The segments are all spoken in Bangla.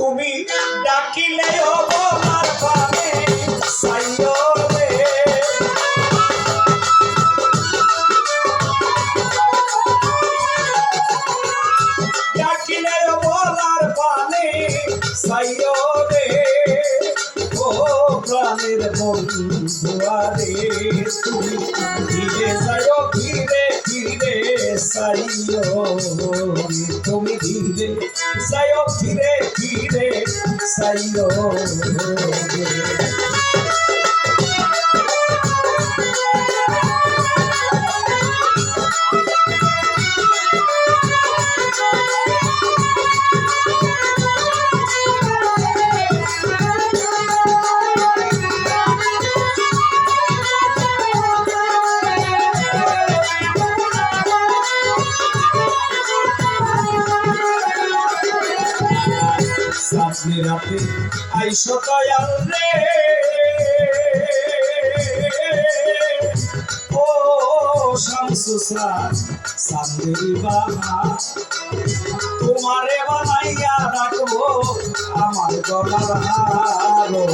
তুমি ডাকিলে আমার রে ডাকিলে বলার পানে সাইও রে ও প্রাণের বন্ধুয়ারে তুমি রে তুমি ধীরে যাইও ধীরে ধীরে সাইও। সামনে রাতে আইসো দয়াল রে। ও শামসুসা সামনে বাহা তোমারে বানাইয়া রাখব আমার গলার হারো।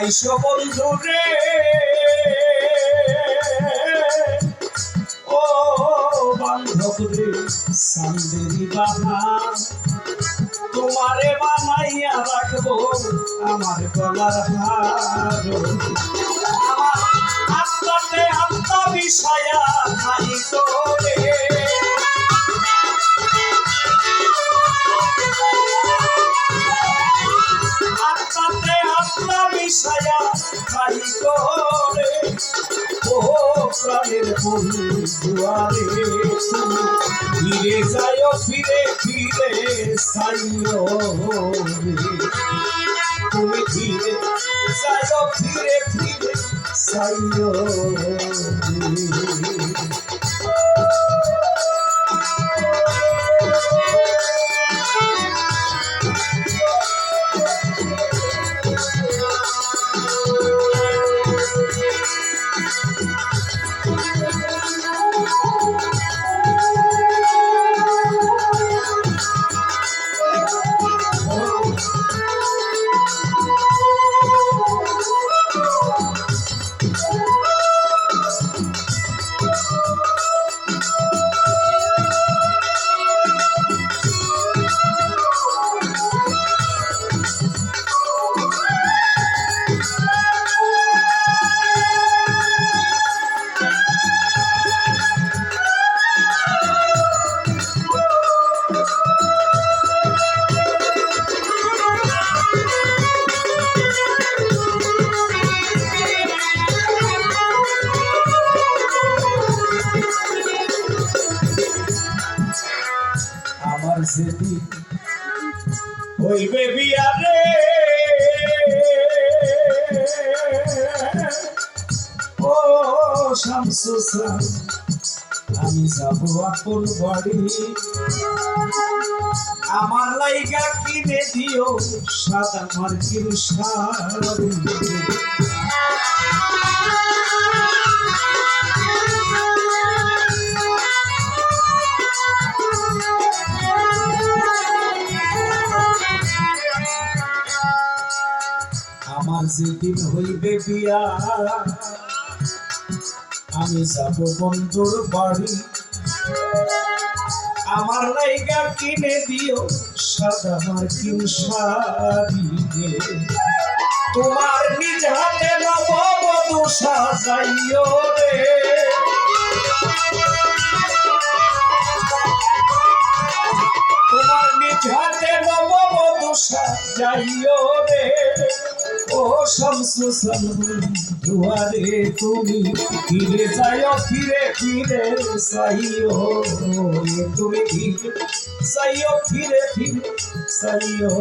আইসো বন্ধু রে। ও বান্ধব রে, সান্দেরি তোমারে বানাইয়া রাখব আমার গলার হার আত্মাতে আত্মা বিষয়া খাই তোরে প্রাণের বন্ধুয়ারে ফিরে যায় ফিরে ফিরে সাইও তুমি ফিরে যায় ফিরে ফিরে সাইও আমি যাব আপন বাড়ি। আমার লাইগা কিনে দিও সাদা মার্কিন শাড়ি। আমার যেদিন হইবে বিয়া আমি যাব বন্ধুর বাড়ি। আমার লাইগা কিনে দিও সাদা মার্কিন শাড়ি। তোমার নিজ হাতে নববধূ সাজাইও রে। তোমার নিজ হাতে নববধূ সাজাইও রে। ও শামসু দুয়ারে তুমি ফিরে যাও ফিরে ফিরে সাইও তুমি ফিরে সাইও ফিরে ফিরে সাইও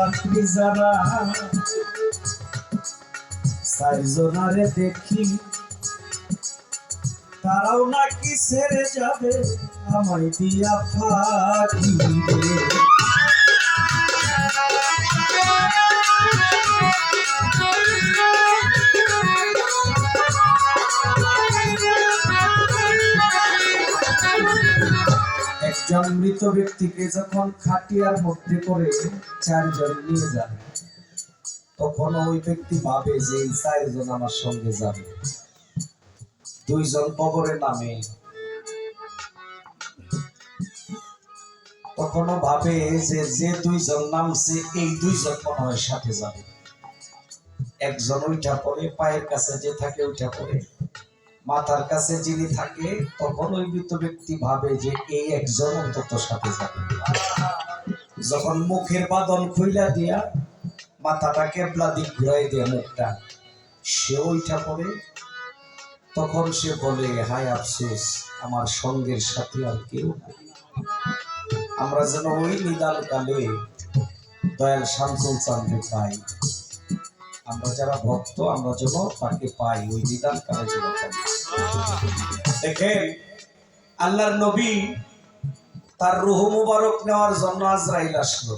যাত্রী যারা চারজনারে দেখি তারাও নাকি সেরে যাবে আমায় দিয়া ফাঁকি একজন মৃত ব্যক্তিকে যখন খাটিয়ার মধ্যে করে চারজন নিয়ে যাবে, তখন ওই ব্যক্তি ভাবে যে এই চারজন আমার সঙ্গে যাবে। দুইজন কবরে নামে। তখনও ভাবে যে যে দুইজন নামছে, এই দুইজন মনে হয় সাথে যাবে। একজন উঠা পড়ে পায়ের কাছে যে থাকে উঠা পড়ে মাথার কাছে যিনি থাকে, তখন ওই মৃত ব্যক্তি ভাবে যে এই একজন অন্তত সাথে যাবে। যখন মুখের বাদন খুইলা দিয়া মাথাটা কেবলা দিক ঘুরাই দিয়ে মুখটা, সে ওইটা পড়ে তখন সে বলে, হায় আফসোস, আমার সঙ্গের সাথে আর কেউ আমরা যেন ওই নিদান কালে দয়াল শান্তল চাঁদকে পাই। আমরা যারা ভক্ত, আমরা যেন তাকে পাই। ওই নিদান কালে যেন পাই দেখেন, আল্লাহর নবী তার রুহ মুবারক নেওয়ার জন্য আজরাইল আসলো।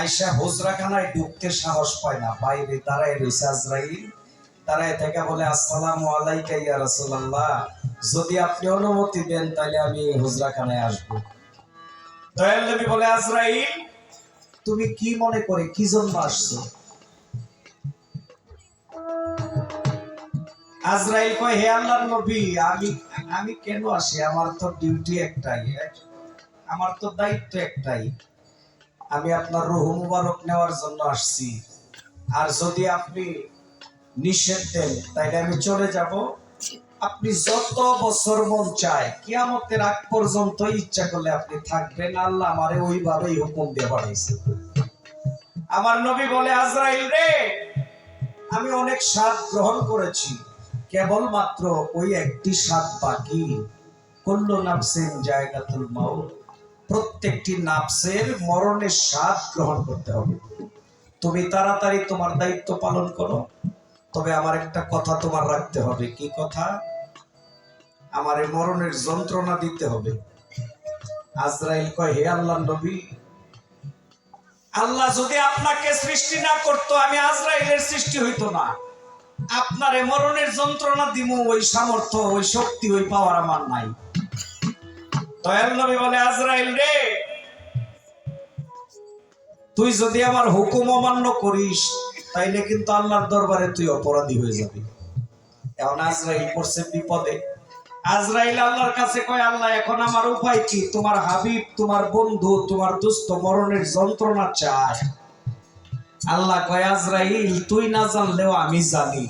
আইসা হুজরাখানায় ঢুকতে সাহস পায় না, বাইরে দাঁড়ায় রয়েছে আজরাইল। দাঁড়ায় থেকে বলে, আসসালামু আলাইকা ইয়া রাসূলুল্লাহ, যদি আপনি অনুমতি দেন, তাহলে আমি হুজরাখানায় আসব। দয়াল নবী বলে, আজরাইল, তুমি কি মনে করে, কি জন্য আসছো? আজরাইল কয়, হে আল্লাহর নবী, আমি আমি কেন আসি? আমার তো ডিউটি একটাই আমার তো দায়িত্ব একটাই। আমি আপনার রুহ মুবারক নেওয়ার জন্য আসছি। আর যদি আপনি নিষেধ দেন, তাইলে আমি চলে যাব। আপনি যত বছর মন চায়, কিয়ামতের আগ পর্যন্ত ইচ্ছা করলে আপনি থাকবেন। আল্লাহ আমারে ওইভাবেই হুকুম দিয়ে বাড়াইছে আমার নবী বলে, আজরাইল রে, আমি অনেক স্বাদ গ্রহণ করেছি। কেবলমাত্র ওই একটি স্বাদ বাকি। কুল্লু নাফসিন জায়গাতুল মাউত। প্রত্যেকটি নাফসের মরণের স্বাদ গ্রহণ করতে হবে। তুমি তাড়াতাড়ি তোমার দায়িত্ব পালন করো। তবে আমার একটা কথা তোমার রাখতে হবে। কি কথা? আমার মরণের যন্ত্রণা দিতে হবে। আজরাইল কয়, হে আল্লাহ নবী, আল্লাহ যদি আপনাকে সৃষ্টি না করতো, আমি আজরাইলের সৃষ্টি হইতো না। আপনার মরণের যন্ত্রণা দিমু, ওই সামর্থ্য, ওই শক্তি, ওই পাওয়ার আমার নাই। দয়াল নবী বলে, আজরাইল রে, তুই যদি আমার হুকুম অমান্য করিস, তাইলে কিন্তু আল্লাহর দরবারে তুই অপরাধী হয়ে যাবি। এখন আজরাইল পড়ছে বিপদে। আজরাইল আল্লাহর কাছে কয়, আল্লাহ, এখন আমার উপায় কি? তোমার হাবিব, তোমার বন্ধু, তোমার দুস্থ মরণের যন্ত্রণা চায় আল্লাহ কয় তুই না জানলেও আমি জানি।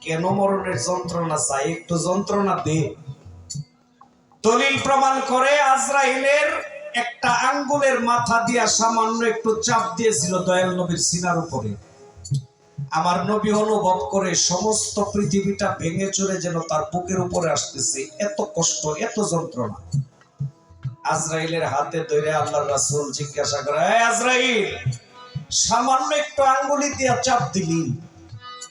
কেন মরণের যন্ত্রণা চাই? একটু যন্ত্রণা দে। দলিল প্রমাণ করে আজরাইলের একটা আঙ্গুলের মাথা দিয়া সামান্য একটু চাপ দিয়েছিল দয়াল নবীর সিনার উপরে। আমার নবী অনুভব করে সমস্ত পৃথিবীটা ভেঙে চড়ে যেন তার বুকের উপরে আসতেছে। এত কষ্ট, এত যন্ত্রণা। আজরাইলের হাতে ধরে আল্লাহ রাসূল জিজ্ঞাসা করে আজরাইল সামান্য একটু আঙ্গুলি দিয়া চাপ দিলি।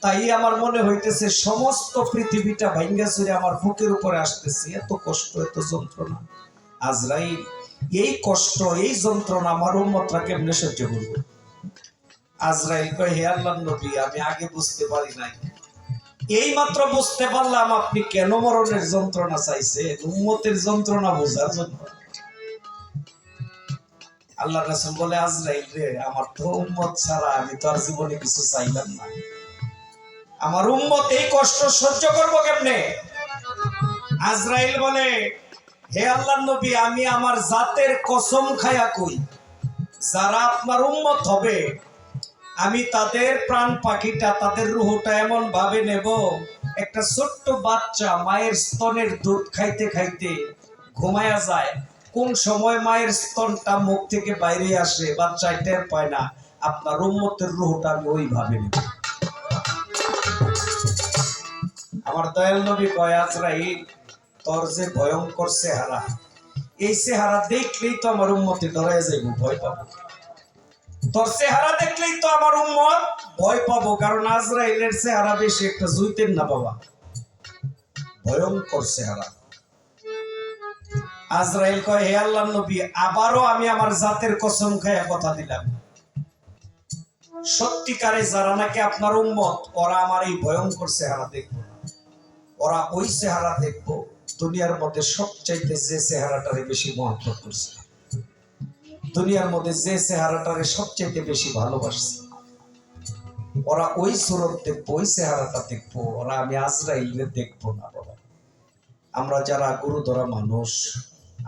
তাই আমার মনে হইতেছে সমস্ত পৃথিবীটা ভাঙ্গা চুরে আমার বুকের উপরে আসতেছে। এত কষ্ট, এত যন্ত্রণা। আজরাইল এই কষ্ট, এই যন্ত্রণা আমার উম্মতরা কেমনে সহ্য করব? আজরাইল কয়, হে আল্লাহ নবী, আমি আগে বুঝতে পারি নাই। এই মাত্র বুঝতে পারলাম আপনি কেন মরণের যন্ত্রণা চাইছে উম্মতের যন্ত্রণা বোঝার জন্য। আল্লাহ রাসূল বলে, আজরাইল রে, আমার তো উম্মত ছাড়া আমি তো আর জীবনে কিছু চাইলাম না। আমার উম্মত এই কষ্ট সহ্য করব কেমনে? আজরাইল বলে, হে আল্লাহ নবী, আমি আমার জাতের কসম খায়া কই। যারা আপনার উম্মত হবে, আমি তাদের প্রাণ পাখিটা, তাদের রুহটা এমন ভাবে নেব, একটা ছোট্ট বাচ্চা মায়ের স্তনের দুধ খাইতে খাইতে ঘুমায়া যায়। কোন সময় মায়ের স্তনটা মুখ থেকে বাইরে আসে বাচ্চায় টের পায় না, আপনার উম্মতের রুহটা আমি ওইভাবে নেব। আমার দয়াল নবী কয়, আজরাইল, তোর যে ভয়ঙ্কর চেহারা, এই চেহারা দেখলেই তো আমার উন্মতি ডরাই যাইব, ভয় পাবো। তোর চেহারা দেখলেই তো আমার উম্মত ভয় পাবো, কারণ আজরাইলের চেহারা বেশি একটা জুইতেন না বাবা। ভয়ঙ্কর চেহারা। আজরাইল কয়, হে আল্লাহ নবী, আবারও আমি আমার জাতের কসম খাইয়া কথা দিলাম। সত্যিকারে যারা নাকি আপনার উম্মত, ওরা আমার এই ভয়ঙ্কর চেহারা দেখব ওরা ওই চেহারা দেখব, দুনিয়ার মধ্যে সবচাইতে যে চেহারাটারে বেশি মহব্বত করছে। দুনিয়ার মধ্যে যে চেহারাটারে সবচাইতে বেশি ভালোবাসছে। ওরা ওই সুরত দেখব, ওই চেহারাটা দেখব, ওরা আমি আজরাইলে দেখব না, বাবা। আমরা যারা গুরুধরা মানুষ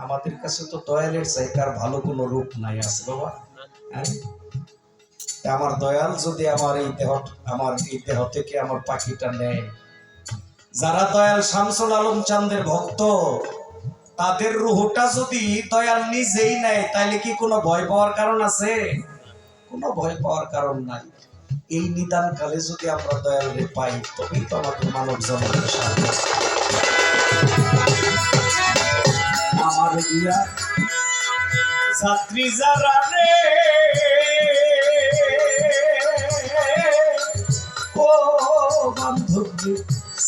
আমাদের কাছে তো দয়ালের চাইকার ভালো কোনো রূপ নাই আছে বাবা। হ্যাঁ? আমার দয়াল যদি আমার এই দেহ আমার এই দেহ থেকে আমার পাখিটা নেয়। যারা দয়াল শামসুল আলম চাঁদের ভক্ত, তাদের রুহটা যদি দয়াল নিজেই নেয় তাহলে কি কোনো ভয় পাওয়ার কারণ আছে? কোনো ভয় পাওয়ার কারণ নাই। এই নিদান কালে যদি আমরা দয়ালরে পাই, তবেই তো আমাদের মানব জগতের সাহায্য আমার দিয়া যাত্রী যারা রে ও বান্ধবী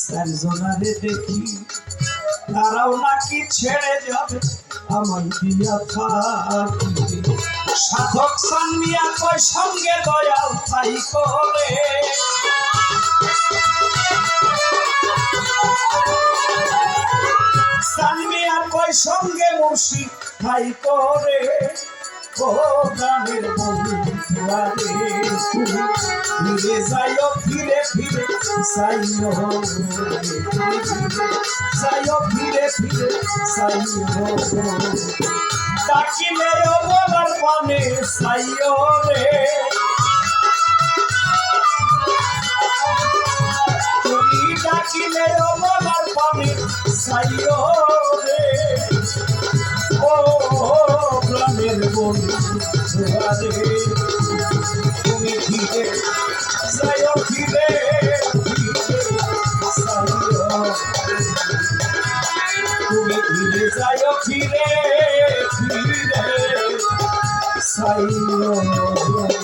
চারজনারে দেখি তারাও নাকি ছেড়ে যাবে আমার দিয়া থাকি সাধক সান্মিয়া কয় সঙ্গে দয়াল তাই করে সঙ্গে মুর্শি ভাই করে। বন্ধুয়ারে ফিরে যাইও, ফিরে ফিরে সাইও ফিরে ফিরে সাইও ডাকিলে বলার পানে সাইও রে ডাকিলে বলার পানে, সাইও রে। তুমি ফিরে যাইও ফিরে। তুমি ফিরে যাইও ফিরে ফিরে। সাইও